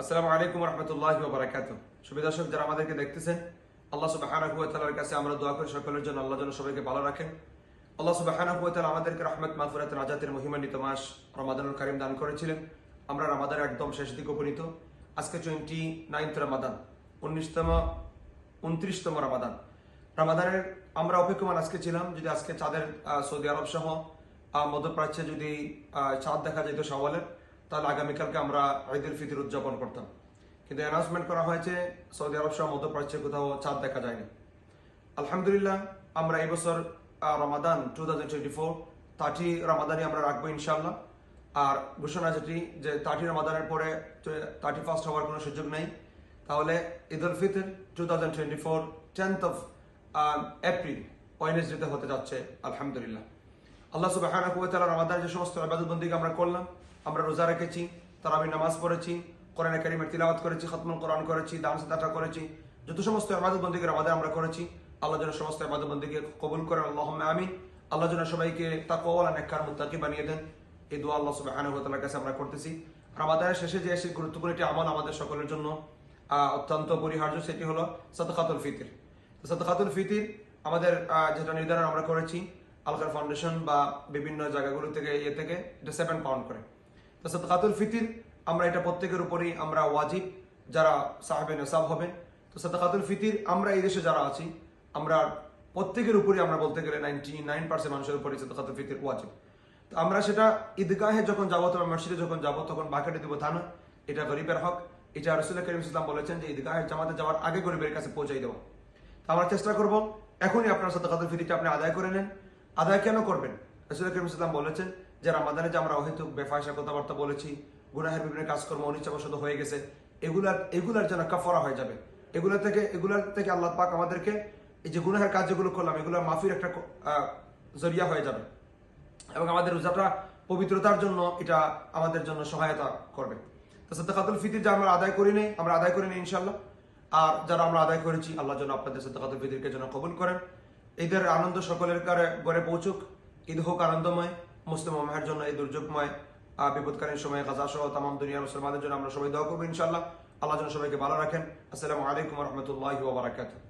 আসসালামু আলাইকুম রহমতুল্লাহ বারাকাত সুবিধা দর্শক, যারা আমাদেরকে দেখতেছেন, আল্লাহ তাআলার কাছে আমরা দোয়া করি সকলের জন্য আল্লাহ যেন সবাইকে ভালো রাখেন। আল্লাহ সুবাহানাহু ওয়া তাআলা আমাদেরকে রহমত মাগফিরাত নাজাতের মহিমান্বিত মাস রমাদানুল কারীম দান করেছিলেন। আমরা রমাদানের একদম শেষ দিকে উপনীত। আজকে টোয়েন্টি নাইনথ রমাদান, উনিশতম, উনত্রিশতম রমাদান। রমাদানের আমরা অপেক্ষমান আজকে ছিলাম, যদি আজকে চাঁদের সৌদি আরব সহ মধ্যপ্রাচ্যে যদি চাঁদ দেখা যেত সওয়ালের তাহলে আগামীকালকে আমরা ঈদুল ফিতর উদযাপন করতাম। কিন্তু অ্যানাউন্সমেন্ট করা হয়েছে, সৌদি আরব সহ মধ্যপ্রাচ্যে কোথাও চাঁদ দেখা যায়নি। আলহামদুলিল্লাহ, আমরা এই Ramadan two thousand twenty four রমাদানই আমরা রাখব ইনশাল্লাহ আর ঘোষণা যেটি, যে থার্টি রমাদানের পরে থার্টি ফার্স্ট হওয়ার কোনো সুযোগ নেই, তাহলে Eid ul Fitr two thousand twenty four tenth of April ওয়েনেসডেতে হতে যাচ্ছে, আলহামদুলিল্লাহ। আল্লাহ সুবাহ রমাদানের যে সমস্ত আবাদতবন্দিকে আমরা করলাম আমরা রোজা রেখেছি তারা আমি নামাজ পড়েছি, কোরআন কারিমের তিলাওয়াত করেছি, খতমুল কোরআন করেছি, দান সাদাকা করেছি, যত সমস্ত আবাদতবন্দিকে রমাদান আমরা করেছি, আল্লাহ যেন সমস্ত আবাদতবন্দিকে কবুল করেন আল্লাহ আমিন। আল্লাহ যেন সবাইকে তাকওয়ালা নেককার মুত্তাকি বানিয়ে দেন। এই দোয়া আল্লাহ সুবহানাহু ওয়া তাআলার কাছে আমরা করতেছি। রমাদানের শেষে যে এসে গুরুত্বপূর্ণ একটি আমল আমাদের সকলের জন্য অত্যন্ত অপরিহার্য সেটি হলো সাদকাতুল ফিতর। তো সাদকাতুল ফিতর আমাদের যেটা নির্ধারণ আমরা করেছি আলকার ফাউন্ডেশন বা বিভিন্ন জায়গাগুলো থেকে ইয়ে থেকে, এটা সেভেন পাউন্ড করে। তো সাদকাতুল ফিতর, আমরা এটা প্রত্যেকের উপরেই আমরা ওয়াজিব, যারা সাহেবে নসাব হবেন তো সাদকাতুল ফিতর, আমরা এই দেশে যারা আছি, আমরা প্রত্যেকের উপরই আমরা বলতে গেলে নাইনটি নাইন পার্সেন্ট মানুষের উপরই সাদকাতুল ফিতর ওয়াজিব। তো আমরা সেটা ঈদগাহে যখন যাব তবে মসজিদে যখন যাব, তখন বাকেটে দিব তা না এটা গরিবের হক। এটা রসুল করিম ইসলাম বলেছেন যে ঈদগাহের জামাতে যাওয়ার আগে গরিবের কাছে পৌঁছাই দেওয়া। তো আমরা চেষ্টা করব, এখনই আপনার সাথে কাদুল ফিরিটা আপনি আদায় করে নেন। আদায় কেন করবেন? রসুল করিম ইসলাম বলেছেন যে রামাদানে যে আমরা অহেতুক বেফায়সা কথাবার্তা বলেছি, গুনাহের বিভিন্ন কাজকর্ম অনিচ্ছাবশত হয়ে গেছে, এগুলার এগুলার যেন কাফরা হয়ে যাবে। এগুলা থেকে, এগুলার থেকে আল্লাহ পাক আমাদেরকে এই যে গুনাহের কাজ যেগুলো করলাম, এগুলোর মাফির একটা জরিয়া হয়ে যাবে। এবং আমাদের রোজাটা পবিত্রতার জন্য এটা আমাদের জন্য সহায়তা করবে। তো সদ্দাকাতুল ফিতির যা আমরা আদায় করি নেই, আমরা আদায় করি নেই ইনশাল্লাহ আর যারা আমরা আদায় করেছি, আল্লাহ যেন আপনাদের সদ্দাকাতুল ফিতিরকে যেন কবুল করেন। ঈদের আনন্দ সকলের গড়ে পৌঁছুক, ঈদ হোক আনন্দময়। মুসলিম মাহের জন্য এই দুর্যোগময় বিপদকালীন সময়ে গাজা সহ তাম দুনিয়ার মুসলমানদের জন্য আমরা সবাই দোয়া করব ইনশাল্লাহ আল্লাহ যেন সবাইকে ভালো রাখেন। আসসালামু আলাইকুম রহমতুল্লাহ বারাকাতুহ।